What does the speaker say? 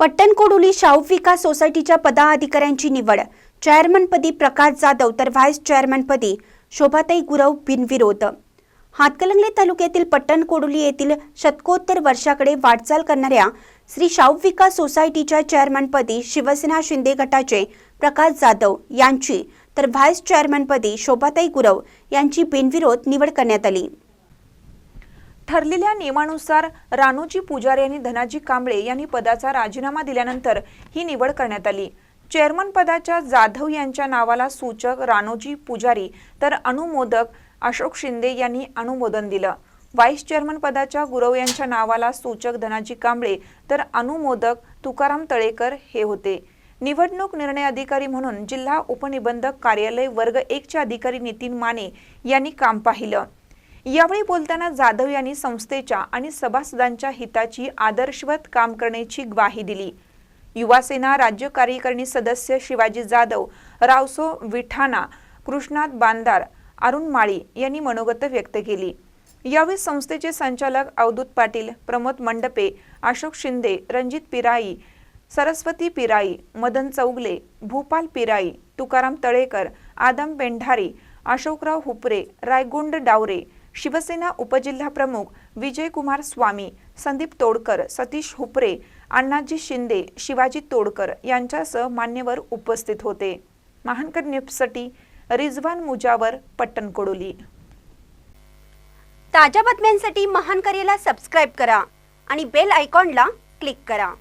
पट्टणकोडोली शाहू विकास सोसायटीच्या पदाधिकाऱ्यांची निवड. चेअरमनपदी प्रकाश जाधव तर व्हाईस चेअरमनपदी शोभाताई गुरव बिनविरोध. हातकलंगले तालुक्यातील पट्टणकोडोली येथील शतकोत्तर वर्षाकडे वाटचाल करणाऱ्या श्री शाहू विकास सोसायटीच्या चेअरमनपदी शिवसेना शिंदे गटाचे प्रकाश जाधव यांची तर व्हाईस चेअरमनपदी शोभाताई गुरव यांची बिनविरोध निवड करण्यात आली. ठरलेल्या नियमानुसार रानोजी पुजारी आणि धनाजी कांबळे यांनी पदाचा राजीनामा दिल्यानंतर ही निवड करण्यात आली. चेअरमन पदाच्या जाधव यांच्या नावाला सूचक रानोजी पुजारी तर अनुमोदक अशोक शिंदे यांनी अनुमोदन दिलं. व्हाईस चेअरमन पदाच्या गुरव यांच्या नावाला सूचक धनाजी कांबळे तर अनुमोदक तुकाराम तळेकर हे होते. निवडणूक निर्णय अधिकारी म्हणून जिल्हा उपनिबंधक कार्यालय वर्ग एकचे अधिकारी नितीन माने यांनी काम पाहिलं. यावेळी बोलताना जाधव यांनी संस्थेच्या आणि सभासदांच्या हिताची आदर्शवत काम करण्याची ग्वाही दिली. युवासेना राज्य कार्यकारिणी सदस्य शिवाजी जाधव रावसो विठाणा कृष्णात बांदार अरुण माळी यांनी मनोगत व्यक्त केली. यावेळी संस्थेचे संचालक अवधूत पाटील प्रमोद मंडपे अशोक शिंदे रणजित पिराई सरस्वती पिराई मदन चौगले भूपाल पिराई तुकाराम तळेकर आदम पेंढारी अशोकराव हुपरे रायगुंड डावरे शिवसेना उपजिल्हाप्रमुख विजयकुमार स्वामी संदीप तोडकर सतीश हुपरे अण्णाजी शिंदे शिवाजी तोडकर यांच्यासह मान्यवर उपस्थित होते. महानकर न्यूजसाठी रिजवान मुजावर पट्टणकोडोली. ताज्या बातम्यांसाठी महानकरेला सबस्क्राईब करा आणि बेल आयकॉनला क्लिक करा.